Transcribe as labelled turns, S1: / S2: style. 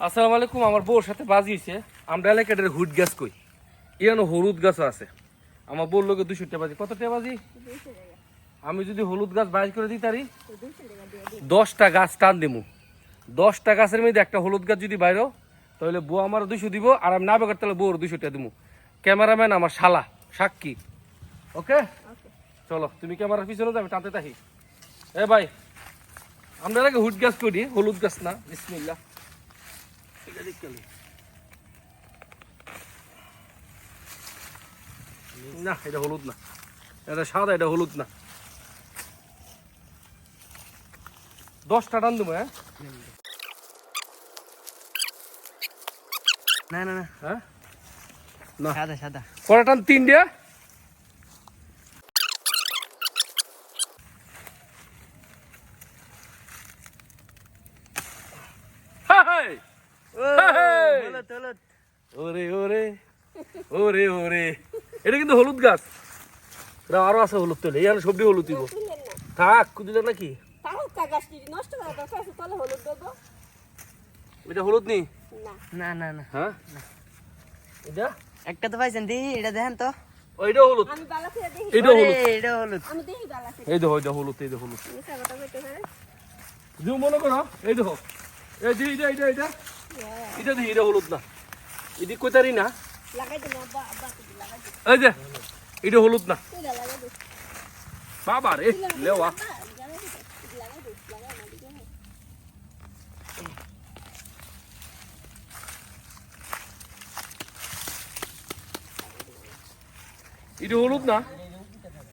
S1: আসসালামু আলাইকুম, আমার বউর সাথে বাজিয়েছে আমরা এলাকাটার হুট গাছ কই? এখানে হলুদ গাছও আছে। আমার বউর লোকে দুশো টাকা বাজি। কত টাকা বাজি? আমি যদি হলুদ গাছ বাইর করে দিই তারি, দশটা গাছ টান দিমু। দশটা গাছের মধ্যে একটা হলুদ গাছ যদি বাইরো, তাহলে বউ আমার দুশো দিব আর আমি না বেকার তাহলে বউর দুশো টাকা দিমু। ক্যামেরাম্যান আমার শালা, সাক্ষী। ওকে? চলো, তুমি ক্যামেরার পিছনে যাবে, টানতে থাকি। এ ভাই, আমরা এলাকা হুট গাছ করি, হলুদ গাছ না বিসমিল্লা হবে। না এটা হলুদ না। এটা সাদা এটা হলুদ না। দশটা টান দেবো হ্যাঁ?
S2: না না না।
S1: হ্যাঁ? না।
S2: সাদা সাদা।
S1: কটা টান? তিনটে হাই! Hey!
S2: হলুদ হলুদ
S1: ওরে ওরে ওরে ওরে। এটা কিন্তু হলুদ গাছ। এটা আরও আছে হলুদ তেলে। এখানে সবজি হলুদ দিব। থাক কুদিলে নাকি?
S3: তাও কাগজটি নষ্ট করা দরকার আছে তাহলে হলুদ দেবো।
S1: এটা হলুদ নি?
S3: না।
S2: না না না।
S1: হ্যাঁ? এটা?
S2: একটা তো পাইছেন দি এটা দেখেন তো।
S1: ও, এটা হলুদ
S3: করে দেখি।
S1: এটা হলুদ।
S2: এটা
S3: দেখি
S1: এই দেখো এটা হলুদ এই দেখো হলুদ। মনে করো। এই দেখো। এই যে এটা এটা এটা এটা দেখি এটা হলুদ না এদিক কোথারি না এই যে এটা হলুদ না বাবা রে লেওয়া এটা হলুদ না